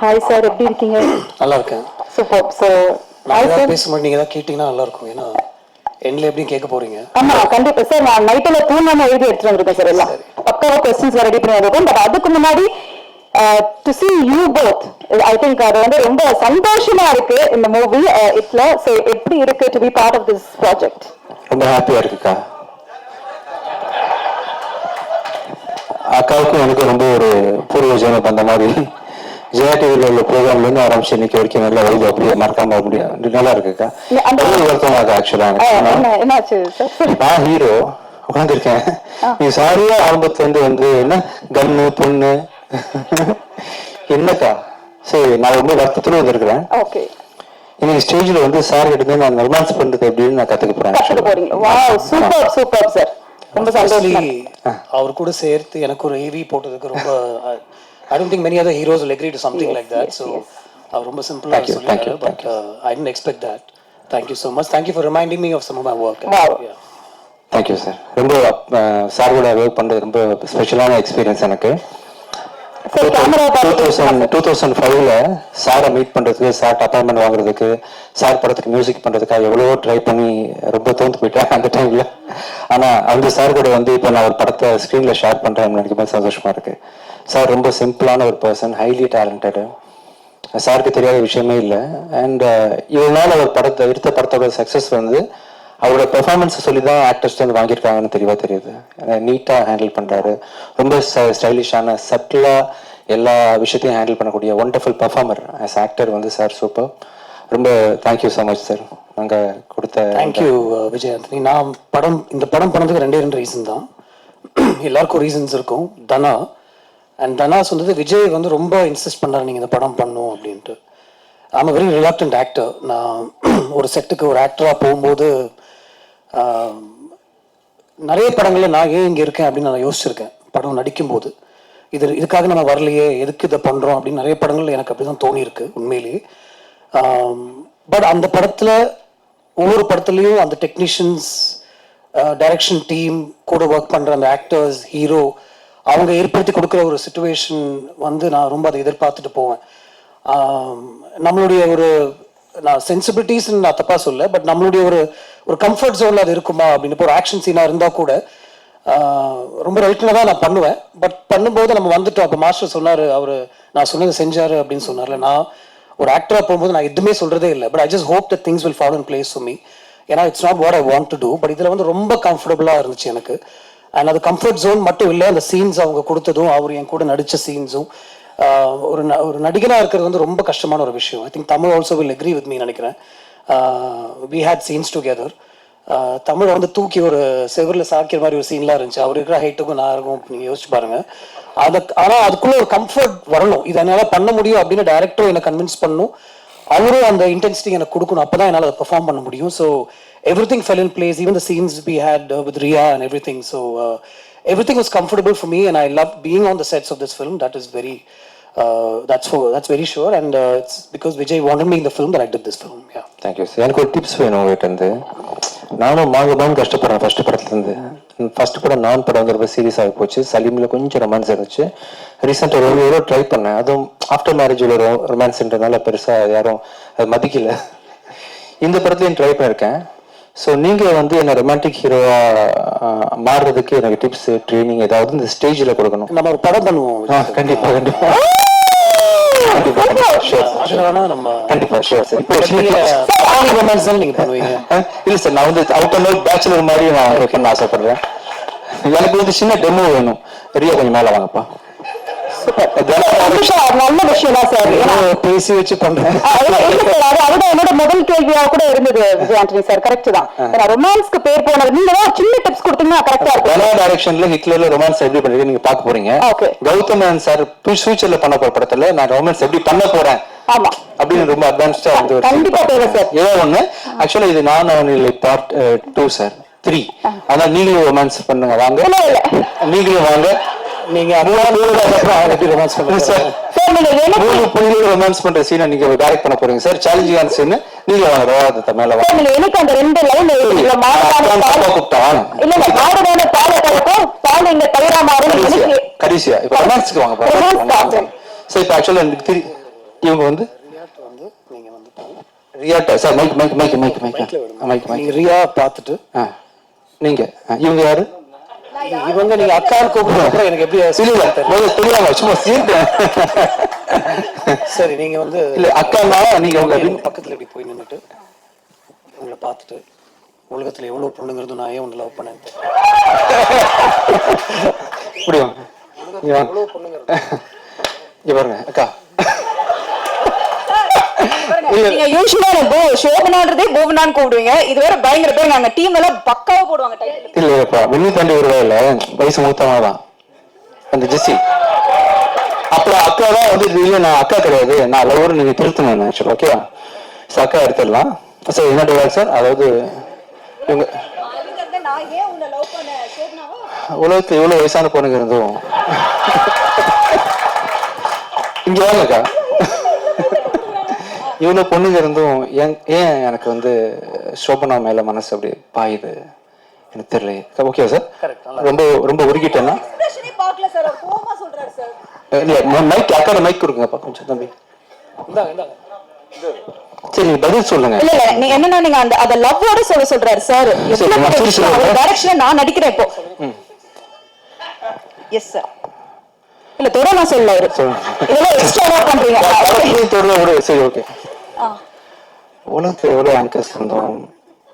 Hi sir எப்படி இருக்கீங்க? நல்லா இருக்கேன் சூப்பர் ஸோ நான் சார் பேசும்போது நீங்கள் ஏதாவது கேட்டிங்கன்னா நல்லா இருக்கும் ஏன்னா எண்ணில் எப்படியும் கேட்க போறீங்க? ஆமா கண்டிப்பா. சார் நான் நைட்ல தூங்காம எழுதி எடுத்துட்டு வந்திருக்கேன் சார். எல்லாம் பக்காவா கொஸ்டின்ஸ் ரெடி பண்ணி வந்திருக்கோம் பட் அதுக்கு முன்னாடி to see you both I think அது வந்து ரொம்ப சந்தோஷமா இருக்கு இந்த மூவி இட்ல ஸோ எப்படி இருக்கு to be part of this project ரொம்ப ஹாப்பியா இருக்குக்கா. அக்காவுக்கும் எனக்கும் ரொம்ப ஒரு பூர்வ ஜெயம் அந்த மாதிரி. ஜெயா டிவியில் உள்ள ப்ரோக்ராம்ல இருந்து ஆரம்பிச்சு இன்னைக்கு வரைக்கும் நல்லா வருது அப்படியே மறக்காம முடியும் நல்லா இருக்குக்கா வருத்தமா இருக்கு ஆக்சுவலா நான் ஹீரோ உட்காந்துருக்கேன் நீ சாரியா ஆரம்பத்துல இருந்து வந்து என்ன? கன்னு பொண்ணு? என்னக்கா? சரி நான் ரொம்ப வருத்தத்துல வந்திருக்கிறேன். ஓகே இன்னைக்கு ஸ்டேஜ்ல வந்து சார் கிட்ட இருந்து நான் ரொமான்ஸ் பண்றது எப்படின்னு நான் கத்துக்க போறேன். வாவ் சூப்பர் சூப்பர் சார் ரொம்ப சந்தோஷம். அவர் கூட சேர்த்து எனக்கு ஒரு ஏவி போட்டதுக்கு ரொம்ப I don't think many other heroes will agree to something like that so அவர் ரொம்ப சிம்பிளா Thank you, thank சொல்லிட்டாரு you, but I didn't expect that. Thank you so much. Thank you for reminding me of some of my work. Wow. yeah. Thank you sir ரொம்ப sir கூட work பண்ணுறது ரொம்ப ஸ்பெஷலான experience எனக்கு. Two thousand two thousand ஃபைவ்ல சாரை meet பண்ணுறதுக்கு sir appointment வாங்குறதுக்கு சார் படத்துக்கு மியூசிக் பண்ணுறதுக்காக எவ்வளவோ ட்ரை பண்ணி ரொம்ப தோந்து போயிட்டேன் அந்த டைமில் ஆனால் அந்த சார் கூட வந்து இப்போ நான் ஒரு படத்தை ஸ்க்ரீனில் ஷேர் பண்ணுறேன் எனக்கு ரொம்ப சந்தோஷமாக இருக்குது சார் ரொம்ப சிம்பிளான ஒரு பர்சன் ஹைலி டேலண்டடு சாருக்கு தெரியாத விஷயமே இல்லை. அண்ட் uh, இதனால் அவர் படத்தை எடுத்த படத்தோட சக்ஸஸ் வந்து அவரோட பெர்ஃபார்மன்ஸை சொல்லி தான் ஆக்டர்ஸ் வந்து வாங்கியிருக்காங்கன்னு தெளிவாக தெரியுது. நீட்டாக ஹேண்டில் பண்ணுறாரு ரொம்ப ஸ்டைலிஷான சட்டிலாக எல்லா விஷயத்தையும் ஹேண்டில் பண்ணக்கூடிய ஒண்டர்ஃபுல் பர்ஃபார்மர் ஆஸ் ஆக்டர் வந்து சார் சூப்பர் ரொம்ப thank you so much sir நாங்கள் கொடுத்த தேங்க்யூ விஜய் ஆண்டனி நான் படம் இந்த படம் பண்ணதுக்கு ரெண்டே ரெண்டு ரீசன் தான். எல்லாருக்கும் ரீசன்ஸ் இருக்கும். தனா அண்ட் தனா சொன்னது விஜய் வந்து ரொம்ப இன்சிஸ்ட் பண்ணாரு நீங்கள் இந்த படம் பண்ணும் அப்படின்ட்டு. ஆம் வெரி ரிலாக்டன்ட் ஆக்டர் நான் ஒரு செட்டுக்கு ஒரு ஆக்டராக போகும்போது நிறைய படங்களில் நான் ஏன் இங்கே இருக்கேன் அப்படின்னு நான் யோசிச்சிருக்கேன் படம் நடிக்கும்போது. இது இதுக்காக நம்ம வரலையே எதுக்கு இதை பண்ணுறோம் அப்படின்னு நிறைய படங்கள் எனக்கு அப்படி தான் தோணியிருக்கு உண்மையிலேயே. பட் அந்த படத்தில் ஒவ்வொரு படத்துலையும் அந்த டெக்னீஷியன்ஸ் டைரக்ஷன் டீம் கூட ஒர்க் பண்ணுற அந்த ஆக்டர்ஸ் ஹீரோ அவங்க ஏற்படுத்தி கொடுக்குற ஒரு சுச்சுவேஷன் வந்து நான் ரொம்ப அதை எதிர்பார்த்துட்டு போவேன். நம்மளுடைய ஒரு நான் சென்சிபிலிட்டிஸ்ன்னு நான் தப்பாக சொல்ல பட் நம்மளுடைய ஒரு ஒரு கம்ஃபர்ட் ஜோனில் அது இருக்குமா அப்படின்னு இப்போ ஒரு ஆக்ஷன் சீனாக இருந்தால் கூட ரொம்ப ரைட்டில் தான் நான் பண்ணுவேன். பட் பண்ணும்போது நம்ம வந்துட்டோம். அப்போ மாஸ்டர் சொன்னார் அவர் நான் சொன்னதை செஞ்சார் அப்படின்னு சொன்னார்ல. நான் ஒரு ஆக்டராக போகும்போது நான் எதுவுமே சொல்கிறதே இல்லை. But I just hope the things will fall in place Sumi ஏன்னா it's not what I want to do but இதில் வந்து ரொம்ப கம்ஃபர்டபுளாக இருந்துச்சு எனக்கு. அண்ட் அது கம்ஃபர்ட் ஜோன் மட்டும் இல்லை அந்த சீன்ஸ் அவங்க கொடுத்ததும் அவர் என் கூட நடித்த சீன்ஸும் ஒரு ந- ஒரு நடிகனாக இருக்கிறது வந்து ரொம்ப கஷ்டமான ஒரு விஷயம். I think Tamil also will agree with me நினைக்கிறேன். வி ஹேட் சீன்ஸ் டுகெதர் தமிழை வந்து தூக்கி ஒரு செவரில் சாக்கிற மாதிரி ஒரு சீன்லாம் இருந்துச்சு. அவர் இருக்கிற ஹைட்டுக்கும் நான் இருக்கும் நீங்கள் யோசிச்சு பாருங்க. அதை ஆனால் அதுக்குள்ள ஒரு கம்ஃபர்ட் வரணும். இது என்னால் பண்ண முடியும் அப்படின்னு டேரக்டரும் என்னை கன்வின்ஸ் பண்ணணும் அவரும் அந்த இன்டென்சிட்டி எனக்கு கொடுக்கணும். அப்போ தான் என்னால் அதை பெர்ஃபார்ம் பண்ண முடியும். So everything fell in place even the scenes we had with Riya and everything so everything was comfortable for me and I love being on the sets of this film that is very that's for that's very sure. And uh, it's because Vijay wanted me in the film that I did this thank you sir எனக்கு ஒரு tips வேணும் உங்கள்கிட்ட இருந்து. நானும் மாங்க மாங்க கஷ்டப்படுறேன் first படத்துலேருந்து ஃபர்ஸ்ட் படம் நான் படம் ரொம்ப சீரியஸ் ஆகி போச்சு. சலீமில் கொஞ்சம் ரொமான்ஸ் இருந்துச்சு. ரீசெண்டாக ஹீரோ ட்ரை பண்ணேன். அதுவும் ஆஃப்டர் மேரேஜ் உள்ள ரொமான்ஸ்ன்றதுனால பெருசாக யாரும் அது மதிக்கல. இந்த படத்துலையும் ட்ரை பண்ணியிருக்கேன் ஸோ நீங்கள் வந்து என்ன ரொமான்டிக் ஹீரோவாக மாறுறதுக்கு எனக்கு டிப்ஸ் ட்ரைனிங் ஏதாவது இந்த ஸ்டேஜில் கொடுக்கணும். நம்ம ஒரு படம் பண்ணுவோம். ஆ கண்டிப்பாக கண்டிப்பாக ஷூர் சார் இப்போ நீங்க பண்ணுவீங்க? ஆ, இல்ல சார் நான் வந்து அவுட் அண்ட் அவுட் பேச்சுலர் மாதிரி நான் ஆசைப்படுறேன். எனக்கு வந்து சின்ன டெமோ வேணும். ரியா கொஞ்சம் மேல வாங்கப்பா. நல்ல விஷயம் தான் சார் பேசி வச்சு அதுதான் என்னோட முதல் கேள்வியா கூட இருந்தது விஜய் ஆண்டனி சார். கரெக்ட் தான். ரொமான்ஸ்க்கு பேர் போனது. நீங்க தான் சின்ன டிப்ஸ் கொடுத்தீங்கன்னா கரெக்டா இருக்கும். டைரக்ஷன்ல ஹிட்லர்ல ரொமான்ஸ் எப்படி பண்ணிருக்கு நீங்க பார்க்க போறீங்க. கௌதமன் சார் ஃபியூச்சர்ல பண்ண போற படத்துல நான் ரொமான்ஸ் எப்படி பண்ண போறேன் ஆமா. அப்படின்னு ரொம்ப அட்வான்ஸ்டா வந்து ஏதோ ஒண்ணு. ஆக்சுவலா இது நான் அவனில் பார்ட் டூ சார் த்ரீ அதான் நீங்களும் ரொமான்ஸ் பண்ணுங்க வாங்க. நீங்களும் வாங்க. நீங்க நீங்க மூணு புள்ளிகள் ரொமான்ஸ் பண்ற சீனை நீங்க டைரக்ட் பண்ண போறீங்க சார் சேலஞ்சிங்கான சீன் நீங்க வாங்க மேல வாங்க. நீங்க எனக்கு அந்த ரெண்டு லைன் இல்ல மாடலான அப்புறம் பால் பாப்பா கூப்பிட்டா வாங்க. இல்ல இல்ல மாடலான பாலை கலக்கும் பால் இங்க தயிரா மாறும் கடைசியா இப்ப ரொமான்ஸ்க்கு வாங்க. சார் இப்போ ஆக்சுவலாக எனக்கு திரி இவங்க வந்து வந்து நீங்கள் வந்துட்டு ரியாட்டா sir mike mike mike mike mike mike mike Riya பார்த்துட்டு ஆ. நீங்க ஆ, இவங்க யாரு? இவங்க நீங்கள் அக்கான்னு கூப்பிடுறது அப்புறம் எனக்கு எப்படி தெரியாம? சும்மா சீர்ட்டேன் சரி நீங்கள் வந்து இல்ல அக்கானா நீங்க உங்க பக்கத்தில் இப்படி போய் நின்றுட்டு உங்களை பார்த்துட்டு உலகத்தில் எவ்வளோ பொண்ணுங்கிறது நான் ஏன் ஒன்று லவ் பண்ணேன் இப்படி வாங்க. இங்க வாங்க. எவ்வளோ பொண்ணுங்கிறது இங்க பாருங்க அக்கா நீங்க யூஸ்வலா எனக்கு சோபனான்றதே பூவனான்னு கூப்பிடுவீங்க. இது வேற பயங்கர பேர். நாங்க டீம் எல்லாம் பக்காவா போடுவாங்க டைட்டில் இல்லையப்பா வெள்ளி தாண்டி வருவாயில்ல வயசு மூத்தமா தான் அந்த ஜெஸ்ஸி. அப்புறம் அக்கா தான் வந்து இல்ல நான் அக்கா கிடையாது. நான் லவர் நீங்க திருத்தணும் ஆக்சுவல் ஓகேவா சார் அக்கா எடுத்துடலாம். சார் என்ன டிவாக் சார் அதாவது இவங்க உலகத்துல எவ்வளவு வயசான பொண்ணுங்க இருந்தோம். இங்க வாங்கக்கா இவ்வளவு பொண்ணுங்க இருந்தும் ஏன் ஏன் எனக்கு வந்து சோபனா மேல மனசு அப்படி பாயுது? எனக்கு தெரியல. ஓகே சார் ரொம்ப ரொம்ப உருகிட்டேன்னா? எக்ஸ்பிரஷனே பார்க்கல சார் அவர் கோவமா சொல்றாரு சார் இல்ல மைக் அக்காட மைக் கொடுங்கப்பா கொஞ்சம் தம்பி. இந்தாங்க இந்தாங்க. சரி பதில் சொல்லுங்க. இல்ல என்னன்னா நீங்க அந்த அத லவ்வோட சொல்ல சொல்றாரு சார் சரி, நான் நடிக்கிறேன் இப்போ. எஸ் சார் இல்ல தொட நான் சொல்ல. இதெல்லாம் எக்ஸ்ட்ரா பண்றீங்க. சரி ஓகே. உலகத்துல எவ்வளவு ஆங்கர்ஸ் இருந்தோம்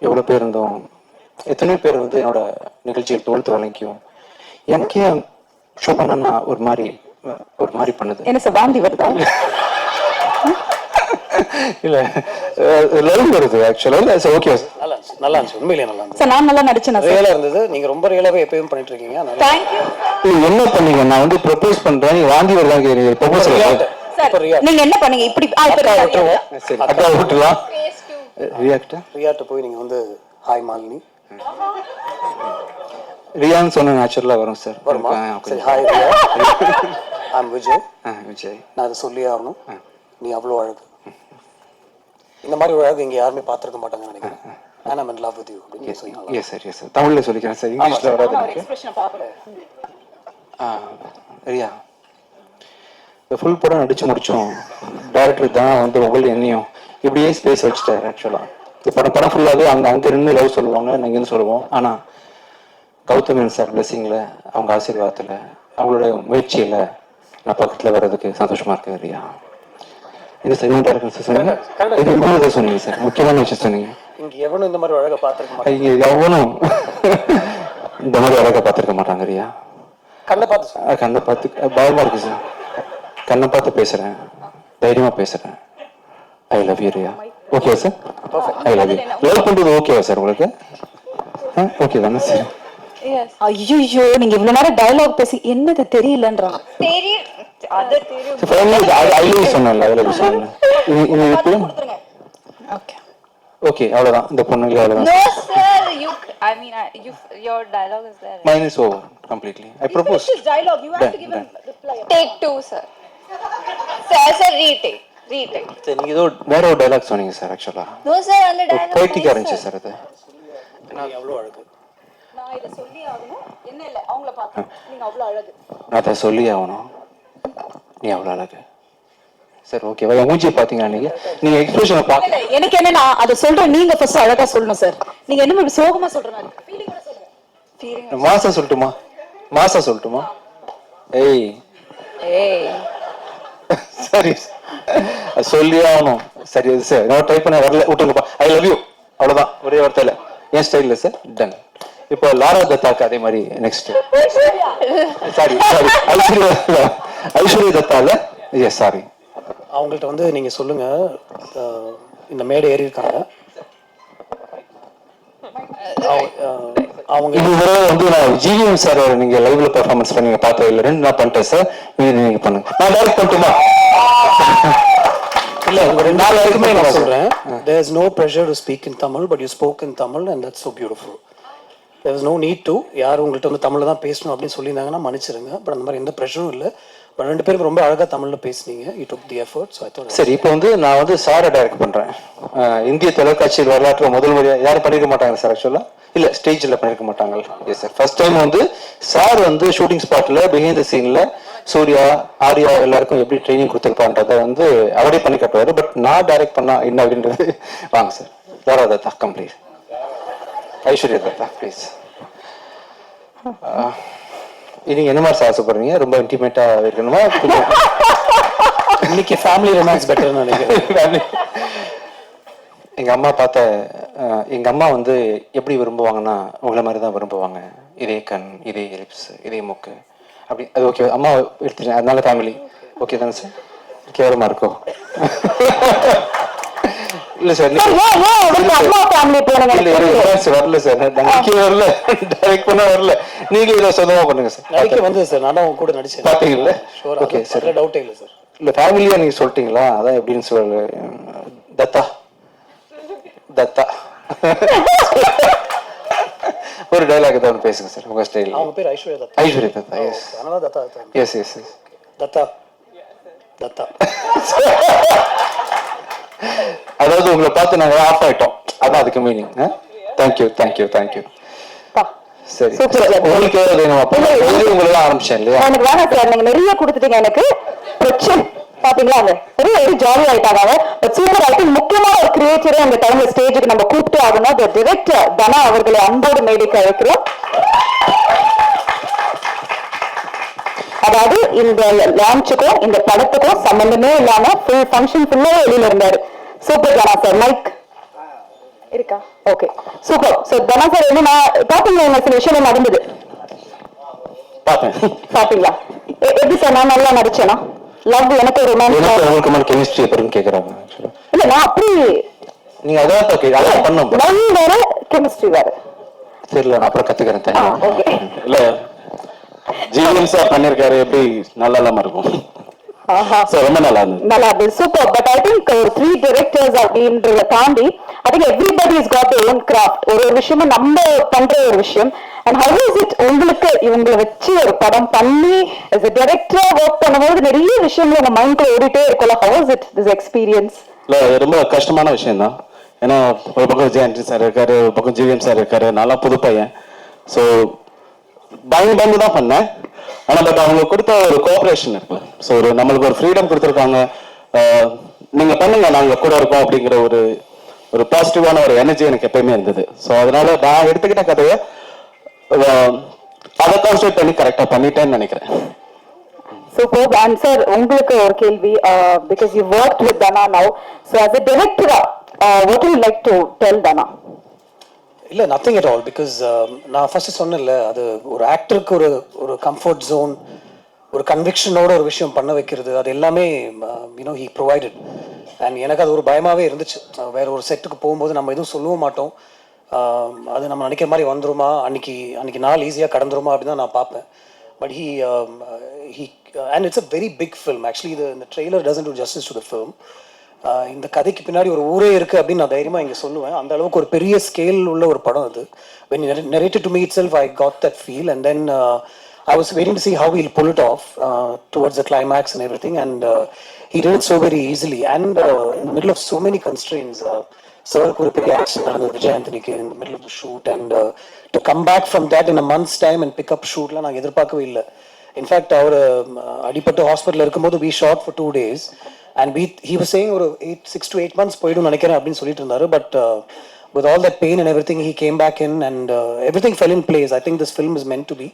எவ்வளவு பேர் இருந்தோம் எத்தனையோ பேர் வந்து என்னோட நிகழ்ச்சியில் தோல்த்து வழங்கியும் எனக்கே ஷோ பண்ணனா ஒரு மாதிரி ஒரு மாதிரி பண்ணுது. என்ன சார் வாந்தி வருதா? இல்ல லவ் வருது ஆக்சுவலா சரி ஓகே நல்லா இருந்துச்சு நல்லா இருந்துச்சு. உண்மையிலேயே நல்லா இருந்துச்சு. சார் நான் நல்லா நடிச்சேன் சார் ரியலாக இருந்தது. நீங்கள் ரொம்ப ரியலாகவே எப்பயும் பண்ணிட்டு இருக்கீங்க நீங்க என்ன பண்ணீங்க? நான் வந்து ப்ரொபோஸ் பண்றேன் நீ வாந்தி வருதான் கேக்குறீங்க நீங்க என்ன பண்ணீங்க? இப்படி அக்கா. விட்டுலாம் ரியாக்டா ரியாட்ட போய் நீங்கள் வந்து ஹாய் மாலினி ரியான்னு சொன்ன நேச்சுரலா வரும் சார் வருமா? சரி hi Riya I'm Vijay ah, Vijay நான் அதை சொல்லியே ஆகணும். நீ அவ்வளோ அழகு. இந்த மாதிரி ஒரு அழகு இங்கே யாருமே பார்த்துருக்க மாட்டாங்கன்னு நினைக்கிறேன். I'm in love with you அப்படின்னு சொல்லி எஸ் சார் எஸ் சார் தமிழ்ல சொல்லிக்கிறேன் சார் இங்கிலீஷ்ல வராது ரியா இந்த ஃபுல் படம் நடிச்சு முடிச்சோம். டேரக்டர் தான் வந்து உங்கள் என்னையும் இப்படியே ஸ்பேஸ் வச்சுட்டாரு ஆக்சுவலா இந்த படம் படம் ஃபுல்லாகவே அங்கே அங்கே இருந்து லவ் சொல்லுவாங்க நாங்கள் இங்கேருந்து சொல்லுவோம். ஆனால் கௌதமன் சார் பிளஸிங்கில் அவங்க ஆசீர்வாதத்தில் அவங்களோட முயற்சியில் நான் பக்கத்தில் வர்றதுக்கு சந்தோஷமா இருக்கு ரியா. இது சார் என்ன டேரக்டர் சார் சொன்னீங்க? இது இன்னொரு சொன்னீங்க சார் முக்கியமான விஷயம் சொன்னீங்க. இங்கே எவனும் இந்த மாதிரி ஒரு அழகை பார்த்துருக்க ஐயோ எவனும் இந்த மாதிரி அழகா பார்த்துருக்க மாட்டாங்க ரியா. கண்ணை பார்த்து கண்ணை பார்த்து பயமா இருக்கு சார் கண்ணை பார்த்து பேசுறேன். தைரியமா பேசுறேன். I love you Riya okay sir I love you love பண்றது ஓகேவா சார் உங்களுக்கு? ஓகே தானே சார் ஐயோ நீங்க இவ்வளவு நேரம் டயலாக் பேசி என்னது தெரியலன்றான் ஓகே ஓகே அவ்வளவுதான். இந்த பொண்ணுங்க அவ்வளவுதான். There. Mine is over completely I propose dialogue. You have to Done, give him reply. Take சரி நீங்க ஏதோ வேற ஒரு டைலாக் சொன்னீங்க சார் ஆக்சுவலா அந்த போயிட்டிக்கா இருந்துச்சு சார் அது நீ அழகு நான் இத சொல்லி ஆகணும் என்ன இல்ல அவங்கள பார்த்து நீங்க அவ்வளவு அழகு நான் அதை சொல்லி ஆகணும் நீ அவ்வளோ அழகு சரி என் மூஞ்சியை பார்த்தீங்கன்னா நீங்க நீங்க எக்ஸ்பிரஷனை பார்க்க இல்ல எனக்கு என்னன்னா அத சொல்ற நீங்க ஃபர்ஸ்ட் அழகா சொல்லணும் சார் நீங்க என்ன இப்படி சோகமா சொல்ற மாதிரி ஃபீலிங்கோட சொல்லுங்க feeling மாசா சொல்லட்டுமா மாசா சொல்லட்டுமா ஏய் hey சரி. சொல்லியே ஆகணும். சரி சார். நான் ட்ரை பண்ண வரல. விட்டுருங்கப்பா ஐ லவ் யூ அவ்வளோதான் ஒரே வார்த்தையில். என் ஸ்டைலில் சார் டன் இப்போ லாரா தத்தாக்கு அதே மாதிரி next sorry sorry Aishwarya Aishwarya தத்தால yes sorry அவங்கள்ட்ட வந்து நீங்கள் சொல்லுங்கள் இந்த மேடை ஏறி இருக்காங்க. அவங்க- இது தடவை வந்து நான் ஜிவிஎம் சார் நீங்க லைவ்ல பெர்ஃபார்மன்ஸ் பண்ணீங்க பார்த்தது இல்லை. ரெண்டு நான் பண்ணிட்டேன் சார் நீங்க நீங்க பண்ணுங்க. நான் டைரக்ட் பண்ணட்டுமா? இல்ல உங்க ரெண்டு பேருக்குமே நான் சொல்றேன். there is no pressure to speak in tamil but you spoke in tamil and that's so beautiful. There is no need to யார் உங்கள்கிட்ட வந்து தமிழில் தான் பேசணும் அப்படின்னு சொல்லியிருந்தாங்கன்னா மன்னிச்சிருங்க. பட் அந்த மாதிரி எந்த ப்ரெஷரும் இல்லை. பட் ரெண்டு பேரும் ரொம்ப அழகாக தமிழில் பேசுனீங்க. You took the effort so I சரி இப்போ வந்து நான் வந்து சாரை டைரக்ட் பண்ணுறேன் இந்திய தொலைக்காட்சியில் வரலாற்று முதல் முறையாக யாரும் பண்ணிருக்க மாட்டாங்க சார் ஆக்சுவலாக இல்லை ஸ்டேஜில் பண்ணிருக்க மாட்டாங்க. எஸ் சார் ஃபர்ஸ்ட் டைம் வந்து சார் வந்து ஷூட்டிங் ஸ்பாட்டில் பிஹைண்ட் த சீனில் சூர்யா ஆர்யா எல்லாருக்கும் எப்படி ட்ரைனிங் கொடுத்துருப்பான்றதை வந்து அவரே பண்ணி கட்டுவார். பட் நான் டைரக்ட் பண்ணா என்ன அப்படின்றது வாங்க சார். யாரோ தான் கம்ப்ளீட் ஐஸ்வர்யா தத்தா ப்ளீஸ் நீங்க என்ன மாதிரி ஆசைப்படுறீங்க ரொம்ப இன்டிமேட்டா இருக்கணுமா? இன்னைக்கு ஃபேமிலி ரொமான்ஸ் பெட்டர்னு நினைக்கிறேன். எங்க அம்மா பார்த்த எங்க அம்மா வந்து எப்படி விரும்புவாங்கன்னா உங்களை மாதிரி தான் விரும்புவாங்க. இதே கண் இதே லிப்ஸ் இதே மூக்கு. அப்படி அது ஓகே அம்மா எடுத்துட்டேன் அதனால ஃபேமிலி ஓகே தானே சார் கேவலமா இருக்கும் இல்ல சார் வரல சார் நடிக்க வரல. டைரக்ட் பண்ண வரல. நீங்க இதை சொந்தமா பண்ணுங்க சார் நடிக்க வந்து சார் நானும் கூட நடிச்சேன். பாத்தீங்கல்ல ஓகே சார். டவுட்டே இல்லை சார் இல்ல ஃபேமிலியா நீங்க சொல்லிட்டீங்களா? அதான் எப்படின்னு சொல்ல. தத்தா. தத்தா. ஒரு டைலாக் தான் பேசுங்க சார் உங்க ஸ்டைல் அவங்க பேர் ஐஸ்வர்யா தத்தா. ஐஸ்வர்யா தத்தா எஸ் அதனால Dutta yes yes yes Dutta. Dutta. அதாவது உங்களை பார்த்து நாங்க ஆஃப் ஆயிட்டோம். அதான் அதுக்கு மீனிங் தேங்க்யூ தேங்க்யூ தேங்க்யூ. சரி. உங்களுக்கு உங்களுக்கு ஆரம்பிச்சேன் இல்லையா? எனக்கு வேணாம் சார். நீங்க நிறைய கொடுத்துட்டீங்க எனக்கு. பிரச்சனை. பாத்தீங்களா? அவங்க வெரி வெரி ஜாலி ஆயிட்டாங்க அவங்க சூப்பர் முக்கியமான ஒரு கிரியேட்டரை அந்த டைம்ல ஸ்டேஜுக்கு நம்ம கூப்பிட்டு ஆகணும். த டிரெக்டர் தனா அவர்களை அன்போடு மேடைக்கு அழைக்கிறோம். அதாவது இந்த லான்ச்சுக்கும் இந்த படத்துக்கும் சம்பந்தமே இல்லாம ஃபுல் ஃபங்க்ஷன் ஃபுல்லாவே வெளியில இருந்தாரு. சூப்பர் தனா சார் மைக் இருக்கா? Okay super so Dhana sir என்ன நான் பாத்தீங்க சில விஷயம் நடந்தது. பார்த்தேன். பாத்தீங்களா எப்படி சார் நான் நல்லா நடிச்சேனா? லவ் எனக்கு ரொமான்ஸ் எனக்கு உங்களுக்கு மேல கெமிஸ்ட்ரி எப்படின்னு கேக்குறாங்க. இல்ல நான் அப்படி நீங்க அதான் ஓகே அதான் பண்ணும். லவ் வேற கெமிஸ்ட்ரி வேற. தெரியல நான் அப்புறம் கத்துக்கிறேன் ஓகே இல்ல ஜீவன் சார் பண்ணிருக்காரு எப்படி நல்லா இல்லாம இருக்கும்? ரொம்ப நல்லா இருந்தது நல்லா இருந்தது சூப்பர் பட் ஐ திங்க் ஒரு த்ரீ டிரெக்டர்ஸ் அப்படின்றத தாண்டி I think everybody is got own craft ஒரு விஷயமும் நம்ம பண்ற ஒரு விஷயம். அண்ட் ஹவு இஸ் இட் உங்களுக்கு இவங்களை வச்சு ஒரு படம் பண்ணி as a director ஒர்க் பண்ணும்போது நிறைய விஷயங்கள் உங்க மைண்ட்ல ஓடிட்டே இருக்கும்ல? How is it this experience இல்ல ரொம்ப கஷ்டமான விஷயம் தான் ஏன்னா ஒரு பக்கம் ஆண்டனி சார் இருக்காரு ஒரு பக்கம் ஜிவிஎம் சார் இருக்காரு. நல்லா புது பையன். ஸோ பயந்து பயந்து தான் பண்ணேன். ஆனா பட் அவங்க கொடுத்த ஒரு கோஆப்ரேஷன் இருக்கு. ஸோ ஒரு நம்மளுக்கு ஒரு ஃப்ரீடம் கொடுத்துருக்காங்க. ஆஹ், நீங்க பண்ணுங்க நாங்க கூட இருக்கோம் அப்படிங்கிற ஒரு ஒரு பாசிட்டிவான ஒரு எனர்ஜி எனக்கு எப்பயுமே இருந்தது. ஸோ அதனால நான் எடுத்துக்கிட்ட கதையை அதை கான்சென்ட் பண்ணி கரெக்டாக பண்ணிட்டேன்னு நினைக்கிறேன். சூப்பர் அண்ட் சார் உங்களுக்கு ஒரு கேள்வி because you work with Dhana now so as a டிரெக்டரா what you like to tell Dhana இல்லை நத்திங் அட் ஆல் பிகாஸ் நான் ஃபர்ஸ்ட் சொன்னேன்ல அது ஒரு ஆக்டருக்கு ஒரு ஒரு கம்ஃபர்ட் ஜோன் ஒரு கன்விக்ஷனோட ஒரு விஷயம் பண்ண வைக்கிறது அது எல்லாமே யூனோ ஹி ப்ரொவைடட் அண்ட் எனக்கு அது ஒரு பயமாகவே இருந்துச்சு. வேற ஒரு செட்டுக்கு போகும்போது நம்ம எதுவும் சொல்லவும் மாட்டோம். Um, அது நம்ம நினைக்கிற மாதிரி வந்துருமா? அன்னைக்கு அன்னைக்கு நாள் ஈஸியாக கடந்துருமா? அப்படின்னு தான் நான் பார்ப்பேன். But he he and it's a very big film actually இது இந்த trailer doesn't do justice to the film இந்த கதைக்கு பின்னாடி ஒரு ஊரே இருக்குது அப்படின்னு நான் தைரியமாக இங்கே சொல்லுவேன் அந்த அளவுக்கு ஒரு பெரிய ஸ்கேல் உள்ள ஒரு படம் அது when narrated to me itself I got that feel and then I was waiting to see how he'll pull it off towards the climax and everything and he did so very easily and in middle of so many constraints சருக்கு ஒரு பெரிய action நடந்தது விஜய் இந்த middle of shoot and to come back from that in a months time and pick up ஷூட்லாம் நான் எதிர்பார்க்கவே இல்லை in fact அவர் அடிப்பட்டு hospital இருக்கும்போது we shot for two days and we he was saying ஒரு eight six to eight months போயிடும் நினைக்கிறேன் அப்படின்னு சொல்லிட்டு இருந்தாரு. But with all that pain and everything he came back in and uh, everything fell in place. I think this film is meant to be.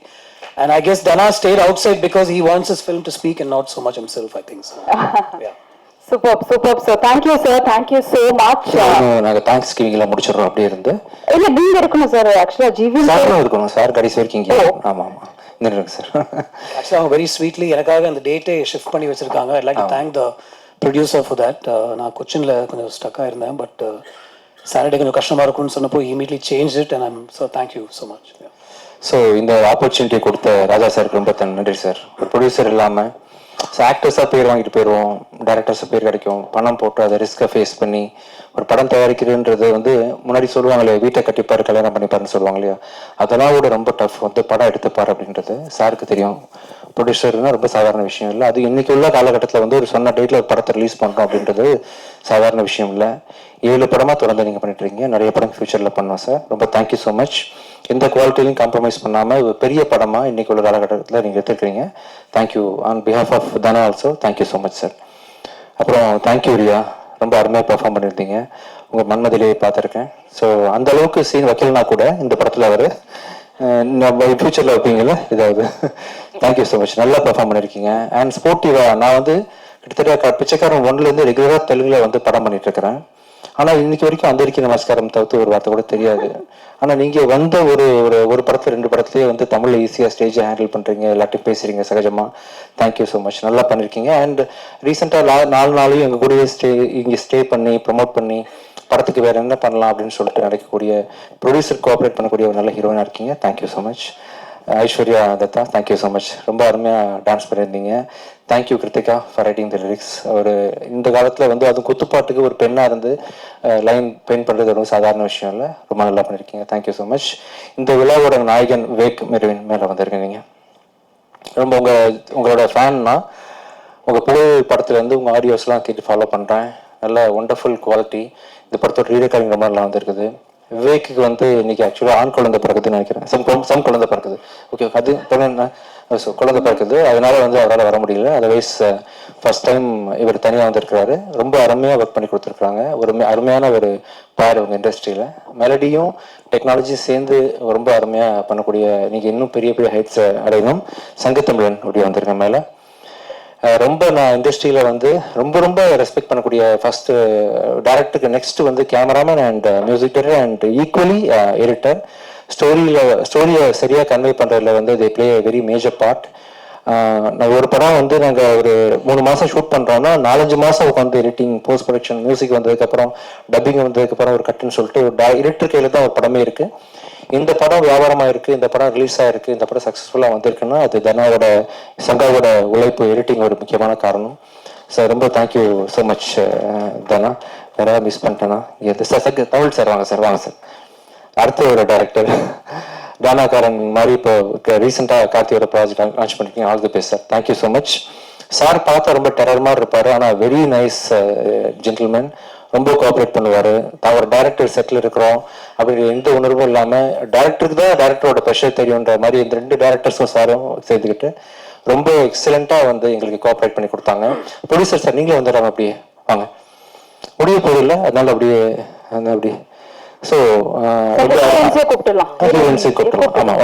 And i guess dana stayed outside because he wants his film to speak and not so much himself i think so. Yeah. Super super sir thank you sir thank you so much நாங்க thanks கிவிங்ல முடிச்சிடுறோம் அப்படியே இருந்து. இல்ல நீங்க இருக்கணும் sir ஆக்சுவலா ஜீவி சாரும் இருக்கணும். சார் கடைசி வரைக்கும் இங்கே ஆமா ஆமா. இருக்கு சார் ஆக்சுவலி அவங்க வெரி ஸ்வீட்லி எனக்காக அந்த டேட்டே ஷிஃப்ட் பண்ணி வச்சிருக்காங்க. I like to thank the producer for that நான் கொச்சினில் கொஞ்சம் ஸ்டக்காக இருந்தேன் பட் சாட்டர்டே கொஞ்சம் கஷ்டமாக இருக்கும்னு சொன்னப்போ immediately change it and I'm so thank you so much so இந்த ஆப்பர்ச்சுனிட்டி கொடுத்த ராஜா சாருக்கு ரொம்ப தன் நன்றி சார் ஒரு ப்ரொடியூசர் இல்லாமல் ஸோ ஆக்டர்ஸாக பேர் வாங்கிட்டு போயிடுவோம் டேரக்டர்ஸாக பேர் கிடைக்கும் பணம் போட்டு அதை ரிஸ்க்கை ஃபேஸ் பண்ணி ஒரு படம் தயாரிக்கிறதுன்றது வந்து முன்னாடி சொல்லுவாங்களே வீட்டை கட்டிப்பார் கல்யாணம் பண்ணிப்பாருன்னு சொல்லுவாங்க இல்லையா? அதெல்லாம் கூட ரொம்ப டஃப் வந்து படம் எடுத்துப்பார் அப்படின்றது சாருக்கு தெரியும். ப்ரொடியூசர்னா ரொம்ப சாதாரண விஷயம் இல்லை. அது இன்னைக்கு உள்ள காலகட்டத்தில் வந்து ஒரு சொன்ன டேட்டில் ஒரு படத்தை ரிலீஸ் பண்ணுறோம் அப்படின்றது சாதாரண விஷயம் இல்லை. ஏழு படமாக தொடர்ந்து நீங்கள் பண்ணிட்டு இருக்கீங்க. நிறைய படம் ஃபியூச்சரில் பண்ணோம் சார் ரொம்ப தேங்க்யூ ஸோ மச் எந்த குவாலிட்டிலையும் காம்ப்ரமைஸ் பண்ணாமல் ஒரு பெரிய படமாக இன்னைக்கு உள்ள காலகட்டத்தில் நீங்கள் எடுத்துருக்கிறீங்க. Thank you on behalf of Dhana also thank you so much sir அப்புறம் தேங்க்யூ ரியா. ரொம்ப அருமையாக பெர்ஃபார்ம் பண்ணியிருந்தீங்க. உங்கள் மன்மதிலே பார்த்துருக்கேன். ஸோ அந்த அளவுக்கு சீன் வைக்கலனா கூட இந்த படத்தில் அவர் நம்ம ஃபியூச்சரில் வைப்பீங்கல்ல? இதாவது. தேங்க்யூ ஸோ மச் நல்லா பெர்ஃபார்ம் பண்ணியிருக்கீங்க அண்ட் ஸ்போர்ட்டிவாக நான் வந்து கிட்டத்தட்ட பிச்சைக்காரன் ஒன்லேருந்து ரெகுலராக தெலுங்குல வந்து படம் பண்ணிட்டு இருக்கிறேன் ஆனால் இன்னைக்கு வரைக்கும் அந்த வரைக்கும் நமஸ்காரம் தவிர்த்து ஒரு வார்த்தை கூட தெரியாது. ஆனால் நீங்கள் வந்த ஒரு ஒரு ஒரு படத்துல ரெண்டு படத்துலேயே வந்து தமிழில் ஈஸியாக ஸ்டேஜை ஹேண்டில் பண்ணுறீங்க எல்லாத்தையும் பேசுகிறீங்க சகஜமாக தேங்க்யூ ஸோ மச் நல்லா பண்ணியிருக்கீங்க அண்ட் ரீசெண்டாக நாலு நாளையும் எங்கள் கூடயே ஸ்டே இங்கே ஸ்டே பண்ணி ப்ரொமோட் பண்ணி படத்துக்கு வேறு என்ன பண்ணலாம் அப்படின்னு சொல்லிட்டு நடக்கக்கூடிய ப்ரொடியூசர் கோஆப்ரேட் பண்ணக்கூடிய ஒரு நல்ல ஹீரோயினாக இருக்கீங்க. Thank you so much Aishwarya Dutta thank you so much ரொம்ப அருமையாக டான்ஸ் பண்ணியிருந்தீங்க. Thank you Krithika for writing the lyrics ஒரு இந்த காலத்தில் வந்து அதுவும் குத்துப்பாட்டுக்கு ஒரு பெண்ணாக இருந்து லைன் பெயிண்ட் பண்ணுறது ரொம்ப சாதாரண விஷயம் இல்லை. ரொம்ப நல்லா பண்ணியிருக்கீங்க. தேங்க்யூ ஸோ மச் இந்த விழாவோட நாயகன் வேக் மெருவின் மேலே வந்திருக்கீங்க ரொம்ப உங்கள் உங்களோட ஃபேன்னா உங்கள் புகழ் படத்துலேருந்து உங்கள் ஆடியோஸ்லாம் கேட்டு ஃபாலோ பண்ணுறேன் நல்ல ஒண்டர்ஃபுல் குவாலிட்டி இந்த படத்தோட ரீடக்காரிங் மாதிரிலாம் வந்துருக்குது. வந்திருக்குது விவேக்குக்கு வந்து இன்னைக்கு ஆக்சுவலாக ஆண் குழந்தை பிறகுதுன்னு நினைக்கிறேன். சம் சம் குழந்தை பிறக்குது. ஓகே அது பிறகு என்ன? ஸோ குழந்தை பிறக்குது. அதனால வந்து அவரால் வர முடியல. அதர்வைஸ் ஃபர்ஸ்ட் டைம் இவர் தனியாக வந்திருக்கிறாரு. ரொம்ப அருமையாக ஒர்க் பண்ணி கொடுத்துருக்காங்க ஒரு அருமையான ஒரு பேர் உங்கள் இண்டஸ்ட்ரியில் மெலடியும் டெக்னாலஜி சேர்ந்து ரொம்ப அருமையாக பண்ணக்கூடிய நீங்கள் இன்னும் பெரிய பெரிய ஹைட்ஸை அடையணும். சங்கத்தமிழன் அப்படி வந்திருக்கேன் மேலே. ரொம்ப நான் இண்டஸ்ட்ரியில் வந்து ரொம்ப ரொம்ப ரெஸ்பெக்ட் பண்ணக்கூடிய ஃபஸ்ட்டு டேரக்டருக்கு நெக்ஸ்ட் வந்து cameraman and music director and equally editor ஸ்டோரியில் ஸ்டோரியை சரியாக கன்வே பண்ணுறதுல வந்து they play very major part நான் ஒரு படம் வந்து நாங்கள் ஒரு மூணு மாதம் ஷூட் பண்ணுறோம்னா நாலஞ்சு மாதம் உட்காந்து எடிட்டிங் போஸ்ட் ப்ரொடக்ஷன் மியூசிக் வந்ததுக்கப்புறம் டப்பிங் வந்ததுக்கப்புறம் ஒரு கட்டுன்னு சொல்லிட்டு ஒரு எடிட்டர் கையில் தான் ஒரு படமே இருக்குது இந்த படம் வியாபாரமாக இருக்குது இந்த படம் ரிலீஸ் ஆகிருக்கு இந்த படம் சக்ஸஸ்ஃபுல்லாக வந்திருக்குன்னா அது தனாவோட சங்காவோட உழைப்பு எடிட்டிங் ஒரு முக்கியமான காரணம். சார் ரொம்ப தேங்க்யூ ஸோ மச் தனா. வேற மிஸ் பண்ணிட்டேன்னா இங்கே சார் தமிழ் சார் வாங்க சார் வாங்க சார். அடுத்த ஒரு டைரக்டர் தானாக்காரன் மாதிரி இப்போ ரீசெண்டாக கார்த்தியோட ப்ராஜெக்ட் லான்ச் பண்ணிருக்கீங்க. All the best sir thank you so much sir பார்த்தா ரொம்ப டெரர் மாதிரி இருப்பார். ஆனால் வெரி நைஸ் ஜென்டில்மேன் ரொம்ப கோஆப்ரேட் பண்ணுவார். தான் ஒரு டேரக்டர் செட்டில் இருக்கிறோம். அப்படி எந்த உணர்வும் இல்லாமல் டேரக்டருக்கு தான் டேரக்டரோட ப்ரெஷர் தெரியுன்ற மாதிரி இந்த ரெண்டு டேரக்டர்ஸும் சாரும் சேர்த்துக்கிட்டு ரொம்ப எக்ஸலண்ட்டாக வந்து எங்களுக்கு கோஆப்ரேட் பண்ணி கொடுத்தாங்க. ப்ரொடியூசர் சார் நீங்களே வந்துடுறாங்க அப்படியே. வாங்க. முடிய போதில்லை அதனால அப்படியே அந்த அப்படி ஸோ கூப்பிட்டுலாம் கூப்பிடுவோம் ஆமாம்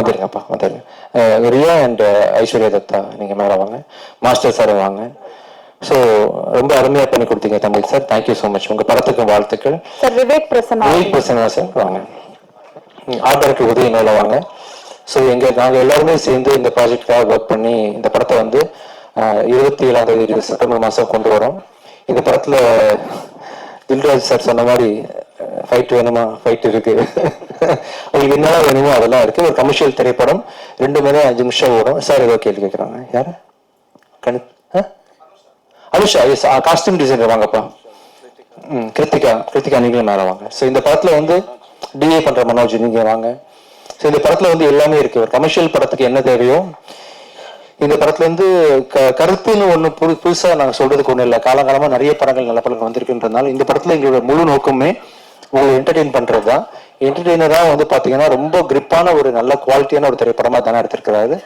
அஹ் ரியா அண்ட் ஐஸ்வர்யா தத்தா நீங்கள் மேலே வாங்க. மாஸ்டர் சார் வாங்க. ஸோ ரொம்ப அருமையாக பண்ணி கொடுத்தீங்க Tamil sir. Thank you so much உங்கள் படத்துக்கு வாழ்த்துக்கள். சார் விவேக் பிரசன்னா. விவேக் பிரசன்னா சார் வாங்க. டைரக்டர் உதவி மேலே வாங்க. ஸோ எங்க நாங்கள் எல்லாருமே சேர்ந்து இந்த ப்ராஜெக்டுக்காக ஒர்க் பண்ணி இந்த படத்தை வந்து இருபத்தி ஏழாம் தேதி செப்டம்பர் மாதம் கொண்டு வரோம். இந்த படத்தில் தில்ராஜ் சார் சொன்ன மாதிரி ஃபைட் வேணுமா? ஃபைட் இருக்கு. உங்களுக்கு என்னென்ன வேணுமோ அதெல்லாம் இருக்கு. ஒரு கமர்ஷியல் திரைப்படம். ரெண்டு மணி அஞ்சு நிமிஷம் ஓடும். சார் ஏதோ கேள்வி கேட்குறாங்க. யாரு? கணி ஆ? அனுஷா எஸ் காஸ்டியூம் டிசைனர் வாங்கப்பா. ம் கிருத்திகா கிருத்திகா நீங்களும் மேலே வாங்க. ஸோ இந்த படத்தில் வந்து டிஏ பண்ணுற மனோஜ் நீங்கள் வாங்க. ஸோ இந்த படத்தில் வந்து எல்லாமே இருக்கு. ஒரு கமர்ஷியல் படத்துக்கு என்ன தேவையோ இந்த படத்துல இருந்து க கருத்துன்னு ஒன்று புது புதுசா நாங்கள் சொல்றதுக்கு ஒன்றும் இல்லை. காலங்காலமாக நிறைய படங்கள் நல்ல படங்கள் வந்திருக்குன்றதுனால இந்த படத்துல எங்களோட முழு நோக்கமே உங்களை என்டர்டெயின் பண்ணுறது தான். என்டர்டெய்னராக வந்து பார்த்தீங்கன்னா ரொம்ப கிரிப்பான ஒரு நல்ல குவாலிட்டியான ஒரு திரைப்படமாக தானே எடுத்திருக்கிறாரு.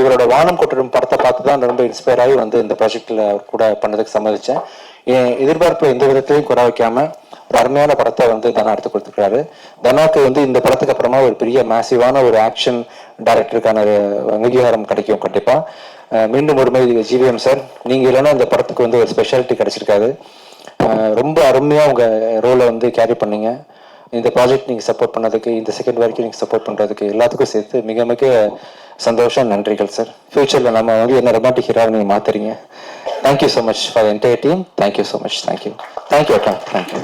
இவரோட வானம் கொட்டடும் படத்தை பார்த்து தான் ரொம்ப இன்ஸ்பயர் ஆகி வந்து இந்த ப்ராஜெக்ட்ல கூட பண்ணதுக்கு சம்மதிச்சேன். என் எதிர்பார்ப்பு எந்த விதத்திலையும் குறை வைக்காம ஒரு அருமையான படத்தை வந்து தனா எடுத்து கொடுத்துருக்காரு தனாக்கு வந்து இந்த படத்துக்கு அப்புறமா ஒரு பெரிய மேசிவான ஒரு ஆக்ஷன் டைரக்டருக்கான ஒரு அங்கீகாரம் கிடைக்கும் கண்டிப்பாக மீண்டும் ஒரு மாதிரி ஜிவிஎம் சார் நீங்கள் இல்லைன்னா இந்த படத்துக்கு வந்து ஒரு ஸ்பெஷாலிட்டி கிடைச்சிருக்காது. ரொம்ப அருமையாக உங்கள் ரோலை வந்து கேரி பண்ணீங்க. இந்த ப்ராஜெக்ட் நீங்கள் சப்போர்ட் பண்ணதுக்கு இந்த செகண்ட் வரைக்கும் நீங்கள் சப்போர்ட் பண்ணுறதுக்கு எல்லாத்துக்கும் சேர்த்து மிக மிக சந்தோஷம் நன்றிகள் சார் ஃபியூச்சரில் நம்ம வந்து என்ன ரொமாட்டிக் ஹீரோவை நீங்க மாத்துறீங்க. Thank you so much for entire team thank you so much thank you thank you அக்கா thank you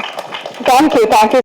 thank you thank you